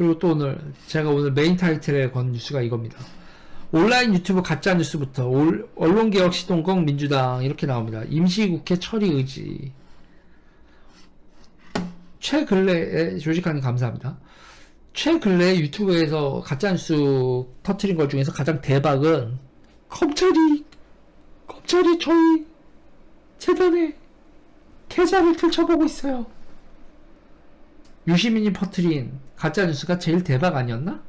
그리고 또 오늘 제가 오늘 메인 타이틀에 건 뉴스가 이겁니다. 온라인 유튜브 가짜 뉴스부터 올- 언론 개혁 시동국 민주당 이렇게 나옵니다. 임시국회 처리 의지. 최근래에 조직하는 감사합니다. 최근래 유튜브에서 가짜 뉴스 터트린 것 중에서 가장 대박은 검찰이 검찰이 저희 재단에 계좌를 펼쳐보고 있어요. 유시민이 퍼트린 가짜뉴스가 제일 대박 아니었나?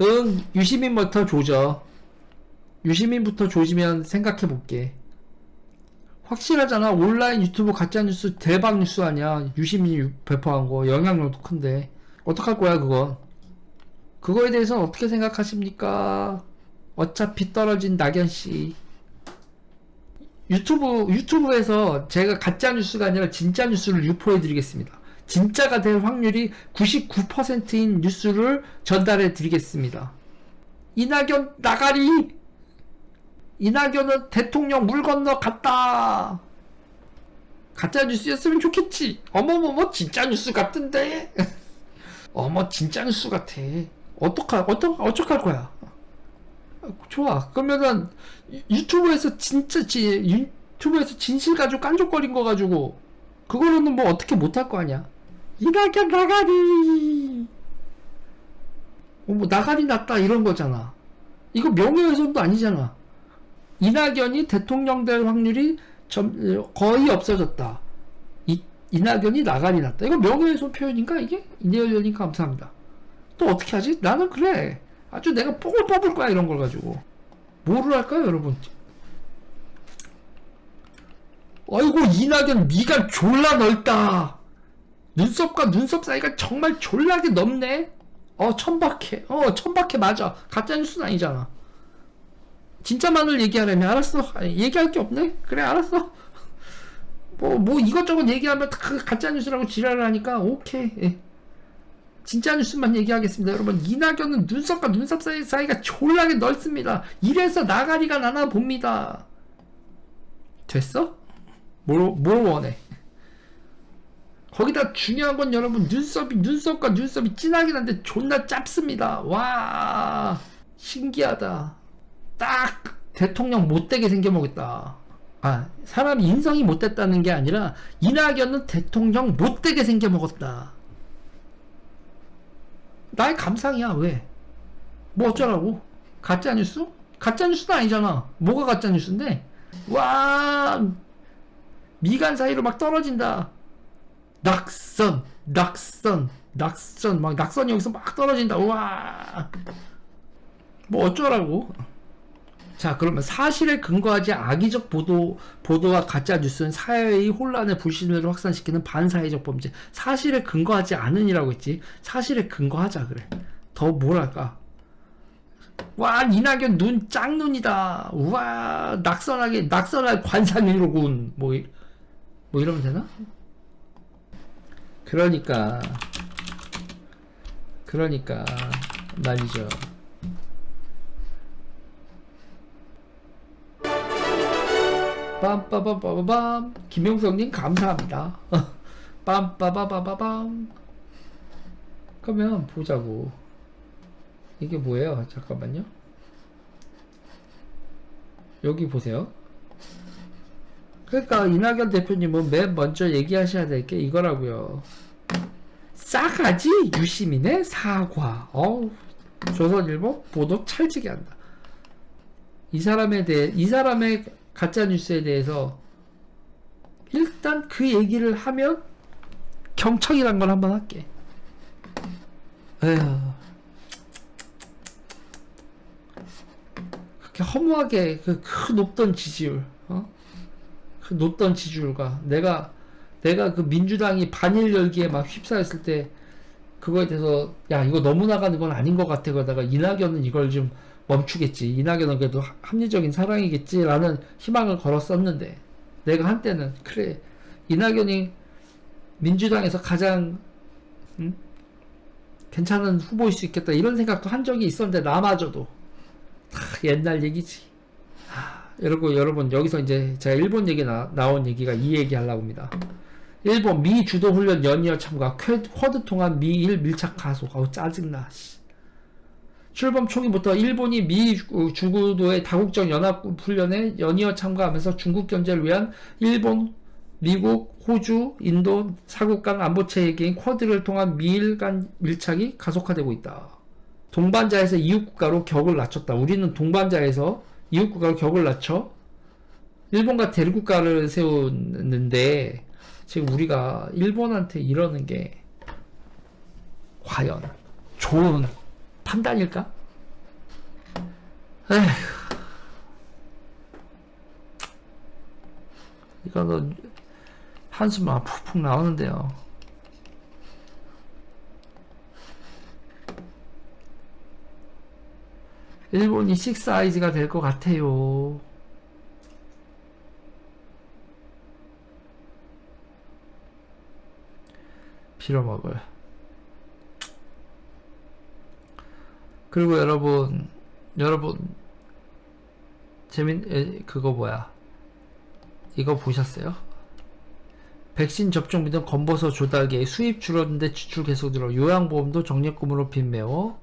응, 유시민부터 조져. 유시민부터 조지면 생각해볼게. 확실하잖아. 온라인 유튜브 가짜뉴스 대박 뉴스 아니야. 유시민이 배포한 거. 영향력도 큰데. 어떡할 거야, 그건. 그거에 대해서 어떻게 생각하십니까? 어차피 떨어진 낙연씨. 유튜브, 유튜브에서 제가 가짜뉴스가 아니라 진짜 뉴스를 유포해드리겠습니다. 진짜가 될 확률이 99%인 뉴스를 전달해 드리겠습니다. 이낙연 나가리! 이낙연은 대통령 물 건너 갔다! 가짜 뉴스였으면 좋겠지. 어머머머, 진짜 뉴스 같은데? 어머, 진짜 뉴스 같아. 어떡할, 어떡, 어떡할 거야? 좋아. 그러면은, 유- 유튜브에서 진짜, 지, 유튜브에서 진실 가지고 깐족거린 거 가지고, 그거로는 뭐 어떻게 못할 거 아니야. 이낙연 나가리! 어, 뭐, 나가리 났다, 이런 거잖아. 이거 명예훼손도 아니잖아. 이낙연이 대통령 될 확률이 점, 어, 거의 없어졌다. 이, 이낙연이 나가리 났다. 이거 명예훼손 표현인가, 이게? 이내열님 감사합니다. 또 어떻게 하지? 나는 그래. 아주 내가 뽕을 뽑을 거야, 이런 걸 가지고. 뭐를 할까요, 여러분? 아이고, 이낙연 미간 졸라 넓다. 눈썹과 눈썹 사이가 정말 졸라게 넓네? 어, 천박해. 어, 천박해, 맞아. 가짜 뉴스는 아니잖아. 진짜만을 얘기하려면 알았어. 얘기할 게 없네? 그래, 알았어. 뭐, 뭐 이것저것 얘기하면 다 가짜 뉴스라고 지랄을 하니까, 오케이. 예. 진짜 뉴스만 얘기하겠습니다. 여러분, 이낙연은 눈썹과 눈썹 사이, 사이가 졸라게 넓습니다. 이래서 나가리가 나나 봅니다. 됐어? 뭘, 뭘 원해? 거기다 중요한 건 여러분 눈썹이 눈썹과 눈썹이 진하게 난데 존나 짧습니다. 와 신기하다. 딱 대통령 못되게 생겨먹었다. 아 사람 인성이 못됐다는 게 아니라 이낙연은 대통령 못되게 생겨먹었다. 나의 감상이야 왜? 뭐 어쩌라고? 가짜 뉴스? 가짜 뉴스는 아니잖아. 뭐가 가짜 뉴스인데? 와 미간 사이로 막 떨어진다. 낙선, 낙선, 낙선, 막 낙선이 여기서 막 떨어진다. 우와. 뭐 어쩌라고? 자, 그러면 사실에 근거하지 악의적 보도, 보도와 가짜 뉴스는 사회의 혼란에 불신을 확산시키는 반사회적 범죄. 사실에 근거하지 않으니라고 했지. 사실에 근거하자, 그래. 더 뭐랄까. 와, 이낙연 눈 짱눈이다. 우와, 낙선하게, 낙선할 관상일로군. 뭐, 이- 뭐 이러면 되나? 그러니까 그러니까 말이죠. 빰빠바바바밤 김용석님 감사합니다. 빰빠바바바밤 그러면 보자고 이게 뭐예요? 잠깐만요. 여기 보세요. 그러니까 이낙연 대표님은 맨 먼저 얘기하셔야 될 게 이거라고요. 싸가지 유시민의 사과. 어우, 조선일보 보도 찰지게 한다. 이 사람에 대해 이 사람의 가짜 뉴스에 대해서 일단 그 얘기를 하면 경청이란 걸 한번 할게. 에휴. 그렇게 허무하게 그, 그 높던 지지율, 어? 그 높던 지지율과 내가 내가 그 민주당이 반일 열기에 막 휩싸였을 때 그거에 대해서 야 이거 너무 나가는 건 아닌 것 같아. 그러다가 이낙연은 이걸 좀 멈추겠지. 이낙연은 그래도 하- 합리적인 사랑이겠지라는 희망을 걸었었는데 내가 한때는 그래. 이낙연이 민주당에서 가장 음? 괜찮은 후보일 수 있겠다 이런 생각도 한 적이 있었는데 나마저도 다 옛날 얘기지. 하, 여러분 여러분 여기서 이제 제가 일본 얘기 나, 나온 얘기가 이 얘기 하려고 합니다 일본 미 주도 훈련 연이어 참가 퀘- 쿼드 통한 미일 밀착 가속 아우 짜증나 씨. 출범 초기부터 일본이 미 주- 주구도의 다국적 연합 훈련에 연이어 참가하면서 중국 견제를 위한 일본, 미국, 호주, 인도 사국 간 안보 체계인 쿼드를 통한 미일 간 밀착이 가속화되고 있다. 동반자에서 이웃 국가로 격을 낮췄다. 우리는 동반자에서 이웃 국가로 격을 낮춰 일본과 대립국가를 세우는데 지금 우리가 일본한테 이러는 게 과연 좋은 판단일까? 에휴. 이거는 한숨 아 푹푹 나오는데요. 일본이 6사이즈가 될 것 같아요. 빌어먹을. 그리고 여러분, 여러분, 에, 그거 뭐야. 이거 보셨어요? 백신 접종 및은 건보서 조달계 수입 줄었는데 지출 계속 늘어 요양보험도 적립금으로 빚매워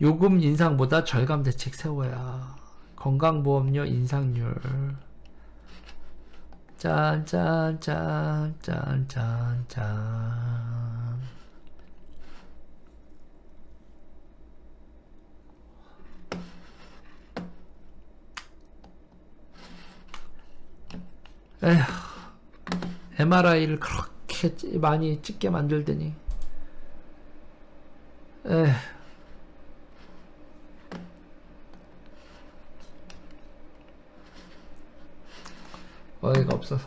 요금 인상보다 절감 대책 세워야 건강보험료 인상률 짠짠짠짠짠짠. 에휴 MRI를 그렇게 찌- 많이 찍게 만들더니. 에휴 어이가 없어서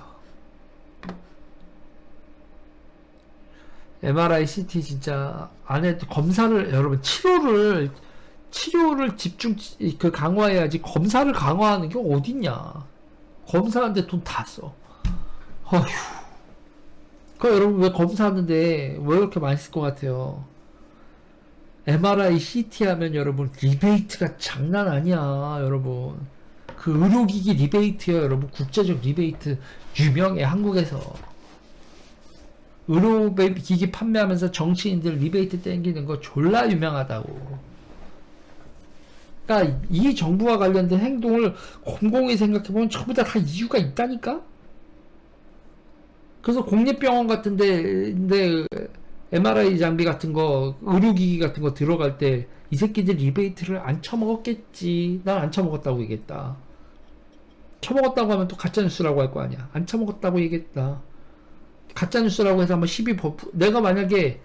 MRI, CT 진짜 안에 검사를 여러분 치료를 치료를 집중 그 강화해야지 검사를 강화하는 게 어딨냐 검사하는데 돈 다 써. 어휴. 그 여러분 왜 검사하는데 왜 그렇게 많이 쓸 것 같아요? MRI, CT 하면 여러분 리베이트가 장난 아니야, 여러분. 그 의료기기 리베이트요, 여러분. 국제적 리베이트 유명해 한국에서. 의료기기 판매하면서 정치인들 리베이트 땡기는 거 졸라 유명하다고. 그러니까 이 정부와 관련된 행동을 곰곰이 생각해보면 전부 다, 다 이유가 있다니까? 그래서 공립병원 같은데, 근데 MRI 장비 같은 거, 의료기기 같은 거 들어갈 때 이 새끼들 리베이트를 안 처먹었겠지. 난 안 처먹었다고 얘기했다. 처먹었다고 하면 또 가짜뉴스라고 할 거 아니야. 안 처먹었다고 얘기했다. 가짜뉴스라고 해서 한번 시비 버프, 내가 만약에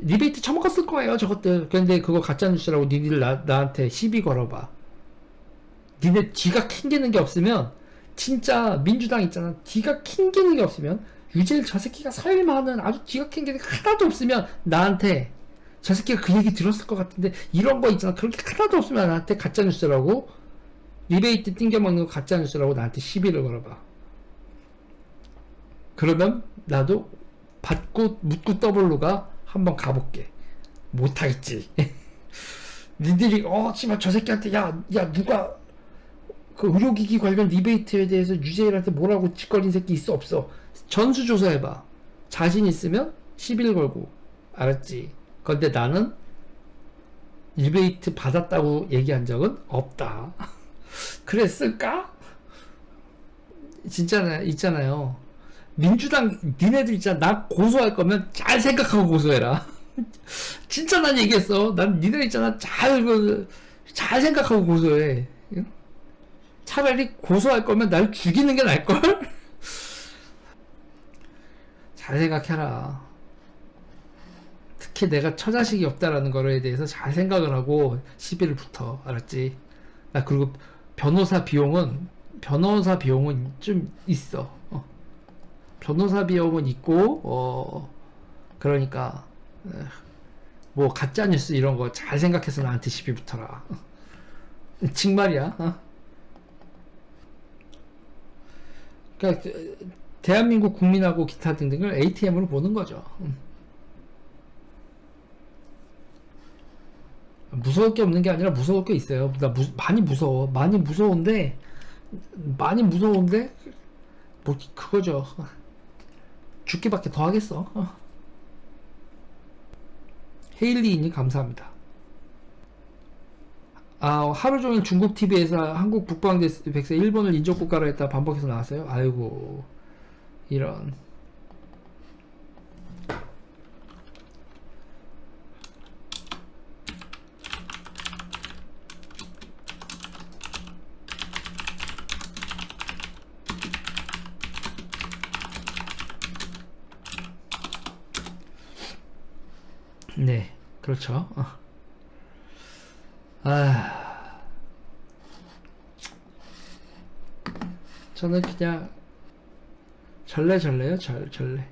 리베이트 처먹었을 거예요, 저것들. 근데 그거 가짜뉴스라고 니들 나, 나한테 시비 걸어봐. 니네 뒤가 캥기는 게 없으면, 진짜 민주당 있잖아. 뒤가 캥기는 게 없으면, 유재일 저 새끼가 설마는 아주 뒤가 캥기는 게 하나도 없으면, 나한테, 저 새끼가 그 얘기 들었을 것 같은데, 이런 거 있잖아. 그런 게 하나도 없으면 나한테 가짜뉴스라고, 리베이트 띵겨먹는 거 가짜뉴스라고 나한테 시비를 걸어봐. 그러면 나도 받고 묻고 더블로가 한번 가볼게. 못하겠지. 니들이 어 씨발 저 새끼한테 야야 누가 그 의료기기 관련 리베이트에 대해서 유재일한테 뭐라고 짓거린 새끼 있어 없어 전수조사해봐 자신 있으면 시비를 걸고 알았지 근데 나는 리베이트 받았다고 얘기한 적은 없다 그랬을까? 진짜 있잖아요. 민주당 니네들 있잖아 나 고소할 거면 잘 생각하고 고소해라. 진짜 난 얘기했어. 난 니네 있잖아. 잘 그, 잘 생각하고 고소해. 응? 차라리 고소할 거면 날 죽이는 게 나을걸? 잘 생각해라. 특히 내가 처자식이 없다라는 거에 대해서 잘 생각을 하고 시비를 붙어. 알았지? 나 그리고 변호사 비용은 변호사 비용은 좀 있어. 어. 변호사 비용은 있고 어 그러니까 에, 뭐 가짜 뉴스 이런 거 잘 생각해서 나한테 시비 붙어라. 정말이야. 어? 그러니까 대한민국 국민하고 기타 등등을 ATM으로 보는 거죠 무서울 게 없는 게 아니라 무서울 게 있어요 나 무, 많이 무서워 많이 무서운데 많이 무서운데 뭐 그거죠 죽기밖에 더 하겠어. 어. 헤일리님 감사합니다. 아 하루 종일 중국 TV에서 한국 북방 백세 일본을 인접 국가로 했다 반복해서 나왔어요. 아이고 이런. 네, 그렇죠. 어. 아, 저는 그냥 절레절레요, 절 절레.